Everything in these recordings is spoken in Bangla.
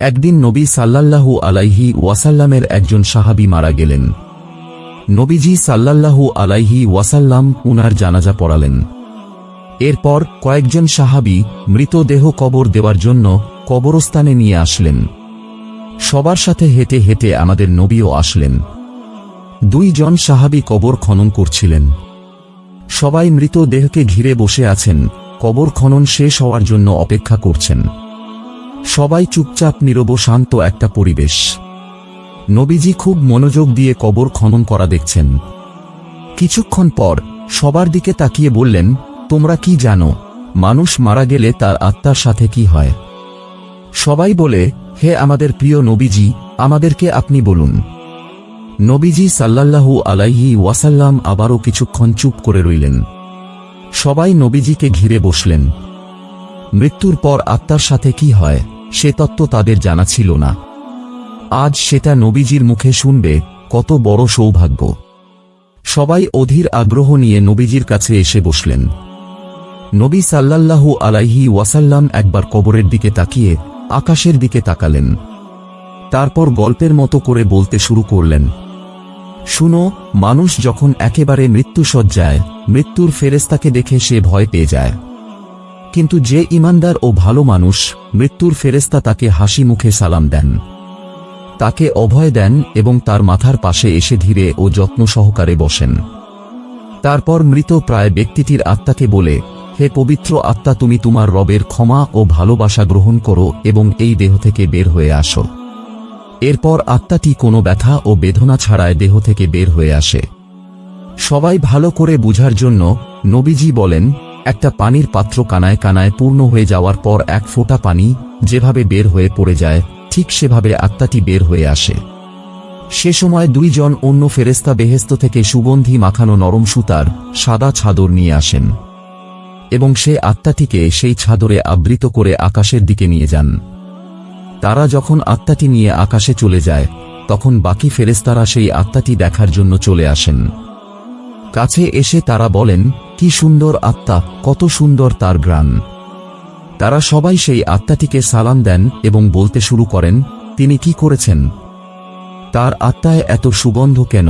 একদিন নবী সাল্লাল্লাহু আলাইহি ওয়াসাল্লামের একজন সাহাবী মারা গেলেন। নবীজি সাল্লাল্লাহু আলাইহি ওয়াসাল্লাম উনার জানাজা পড়ালেন। এরপর কয়েকজন সাহাবী মৃতদেহ কবর দেওয়ার জন্য কবরস্থানে নিয়ে আসলেন। সবার সাথে হেঁটে হেঁটে আমাদের নবীও আসলেন। দুইজন সাহাবী কবর খনন করছিলেন। সবাই মৃতদেহকে ঘিরে বসে আছেন। কবর খনন শেষ হওয়ার জন্য অপেক্ষা করছেন। সবাই চুপচাপ নীরব শান্ত একটা পরিবেশ। নবীজি খুব মনোযোগ দিয়ে কবর খনন করা দেখছেন। কিছুক্ষণ পর সবার দিকে তাকিয়ে বললেন, তোমরা কি জানো, মানুষ মারা গেলে তার আত্মার সাথে কি হয়? সবাই বলে, হে আমাদের প্রিয় নবীজি, আমাদেরকে আপনি বলুন। নবীজি সাল্লাল্লাহু আলাইহি ওয়াসাল্লাম আবারও কিছুক্ষণ চুপ করে রইলেন। সবাই নবীজিকে ঘিরে বসলেন। মৃত্যুর পর আত্মার সাথে কি হয়? সে তত্ত্ব তাদের জানা ছিল না। আজ সেটা নবীজির মুখে শুনবে, কত বড় সৌভাগ্য। সবাই অধীর আগ্রহ নিয়ে নবীজির কাছে এসে বসলেন। নবী সাল্লাল্লাহু আলাইহি ওয়াসাল্লাম একবার কবরের দিকে তাকিয়ে আকাশের দিকে তাকালেন। তারপর গল্পের মতো করে বলতে শুরু করলেন। শুনো, মানুষ যখন একেবারে মৃত্যুসজ্জায়, মৃত্যুর ফেরেস্তাকে দেখে সে ভয় পেয়ে যায়। কিন্তু যে ইমানদার ও ভালো মানুষ মৃত্যুর ফেরেস্তা তাকে হাসি মুখে সালাম দেন। তাকে অভয় দেন এবং তার মাথার পাশে এসে ধীরে ও যত্ন সহকারে বসেন। তারপর মৃত প্রায় ব্যক্তিটির আত্মাকে বলে, হে পবিত্র আত্মা, তুমি তোমার রবের ক্ষমা ও ভালোবাসা গ্রহণ করো এবং এই দেহ থেকে বের হয়ে আসো। এরপর আত্মাটি কোনো ব্যথা ও বেদনা ছাড়ায় দেহ থেকে বের হয়ে আসে। সবাই ভালো করে বুঝার জন্য নবীজি বলেন একটা পানির পাত্র কানায় কানায় পূর্ণ হয়ে যাওয়ার পর এক ফোঁটা পানি যেভাবে বের হয়ে পড়ে যায়, ঠিক সেভাবে আত্মাটি বের হয়ে আসে। সে সময় দুইজন অন্য ফেরেস্তা বেহেস্ত থেকে সুগন্ধি মাখানো নরম সুতার, সাদা ছাদর নিয়ে আসেন। এবং সে আত্মাটিকে সেই ছাদরে আবৃত করে আকাশের দিকে নিয়ে যান। তারা যখন আত্মাটি নিয়ে আকাশে চলে যায়, তখন বাকি ফেরেস্তারা সেই আত্মাটি দেখার জন্য চলে আসেন। কাছে এসে তারা বলেন কি সুন্দর আত্মা, কত সুন্দর তার গ্রাণ। তারা সবাই সেই আত্মাটিকে সালাম দেন এবং বলতে শুরু করেন, তিনি কি করেছেন? তার আত্মায় এত সুগন্ধ কেন?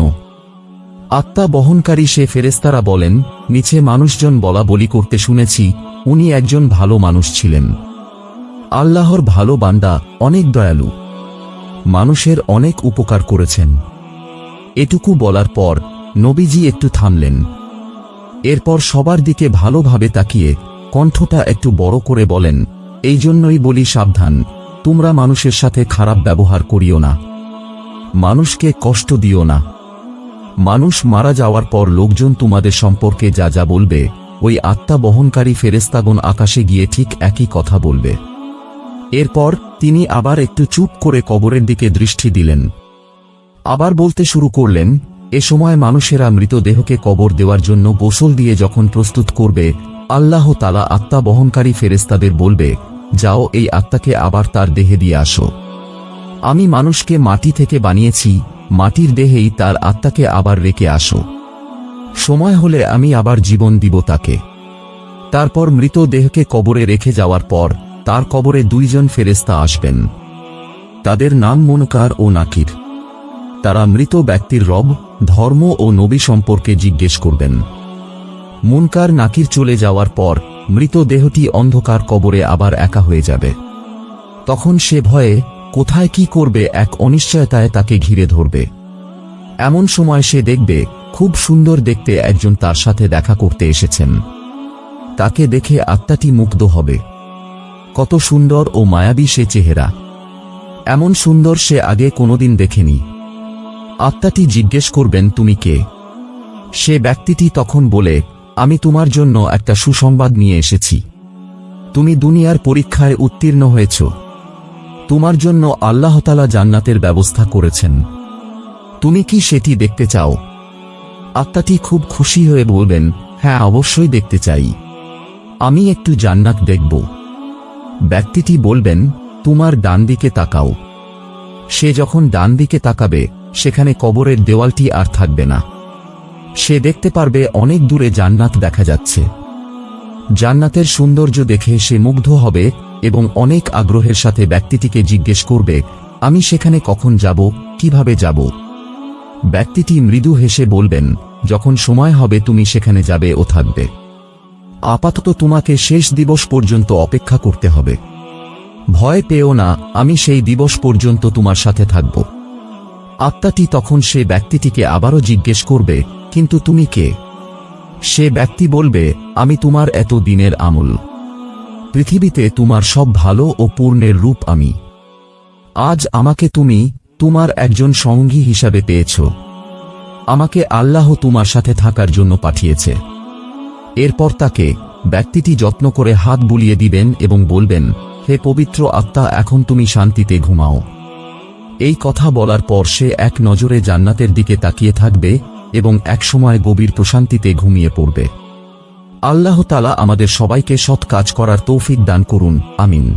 আত্মা বহনকারী সে ফেরেস্তারা বলেন, নিচে মানুষজন বলা বলি করতে শুনেছি, উনি একজন ভালো মানুষ ছিলেন। আল্লাহর ভালো বান্দা অনেক দয়ালু। মানুষের অনেক উপকার করেছেন। এটুকু বলার পর নবীজি একটু থামলেন। এরপর সবার দিকে ভালোভাবে তাকিয়ে কণ্ঠটা একটু বড় করে বলেন, এই জন্যই বলি সাবধান, তোমরা মানুষের সাথে খারাপ ব্যবহার করিও না। মানুষকে কষ্ট দিও না। মানুষ মারা যাওয়ার পর লোকজন তোমাদের সম্পর্কে যা যা বলবে, ওই আত্মা বহনকারী ফেরেস্তাগণ আকাশে গিয়ে ঠিক একই কথা বলবে। এরপর তিনি আবার একটু চুপ করে কবরের দিকে দৃষ্টি দিলেন। আবার বলতে শুরু করলেন এ সময় মানুষেরা মৃতদেহকে কবর দেওয়ার জন্য গোসল দিয়ে যখন প্রস্তুত করবে, আল্লাহ তালা আত্মা বহনকারী ফেরেস্তাদের বলবে, যাও, এই আত্মাকে আবার তার দেহে দিয়ে আসো। আমি মানুষকে মাটি থেকে বানিয়েছি, মাটির দেহেই তার আত্মাকে আবার রেখে আসো। সময় হলে আমি আবার জীবন দিব তাকে। তারপর মৃত দেহকে কবরে রেখে যাওয়ার পর, তার কবরে দুইজন ফেরেস্তা আসবেন। তাদের নাম মনকার ও নাকির। তারা মৃত ব্যক্তির রব ধর্ম ও নবী সম্পর্কে জিজ্ঞেস করবেন। মুনকার নাকির চলে যাওয়ার পর, মৃত দেহটি অন্ধকার কবরে আবার একা হয়ে যাবে। তখন সে ভয়ে, কোথায় কি করবে এক অনিশ্চয়তায় তাকে ঘিরে ধরবে। এমন সময় সে দেখবে, খুব সুন্দর দেখতে একজন তার সাথে দেখা করতে এসেছেন। তাকে দেখে আত্মাটি মুগ্ধ হবে। কত সুন্দর ও মায়াবী সে চেহারা। এমন সুন্দর সে আগে কোনোদিন দেখেনি। আত্মাটি জিজ্ঞেস করবেন, তুমি কে? সে ব্যক্তিটি তখন বলে, আমি তোমার জন্য একটা সুসংবাদ নিয়ে এসেছি। তুমি দুনিয়ার পরীক্ষায় উত্তীর্ণ হয়েছ। তোমার জন্য আল্লাহতালা জান্নাতের ব্যবস্থা করেছেন। তুমি কি সেটি দেখতে চাও? আত্মাটি খুব খুশি হয়ে বলবেন হ্যাঁ অবশ্যই দেখতে চাই। আমি একটু জান্নাত দেখব। ব্যক্তিটি বলবেন, তোমার ডান দিকে তাকাও। সে যখন ডান দিকে তাকাবে সেখানে কবরের দেওয়ালটি আর থাকবে না। সে দেখতে পারবে অনেক দূরে জান্নাত দেখা যাচ্ছে। জান্নাতের সৌন্দর্য দেখে সে মুগ্ধ হবে এবং অনেক আগ্রহের সাথে ব্যক্তিটিকে জিজ্ঞেস করবে, আমি সেখানে কখন যাব? কীভাবে যাব? ব্যক্তিটি মৃদু হেসে বলবেন, যখন সময় হবে তুমি সেখানে যাবে ও থাকবে। আপাতত তোমাকে শেষ দিবস পর্যন্ত অপেক্ষা করতে হবে। ভয় পেও না, আমি সেই দিবস পর্যন্ত তোমার সাথে থাকব। আত্মাটি তখন সে ব্যক্তিটিকে আবারও জিজ্ঞেস করবে, কিন্তু তুমি কে? সে ব্যক্তি বলবে, আমি তোমার এত দিনের আমল। পৃথিবীতে তোমার সব ভালো ও পূর্ণের রূপ আমি। আজ আমাকে তুমি তোমার একজন সঙ্গী হিসাবে পেয়েছ। আমাকে আল্লাহ তোমার সাথে থাকার জন্য পাঠিয়েছে। এরপর তাকে ব্যক্তিটি যত্ন করে হাত বুলিয়ে দিবেন এবং বলবেন, হে পবিত্র আত্মা, এখন তুমি শান্তিতে ঘুমাও। এই কথা বলার পর সে এক নজরে জান্নাতের দিকে তাকিয়ে থাকবে এবং একসময় গভীর প্রশান্তিতে ঘুমিয়ে পড়বে। আল্লাহ তালা আমাদের সবাইকে সৎ কাজ করার তৌফিক দান করুন, আমিন।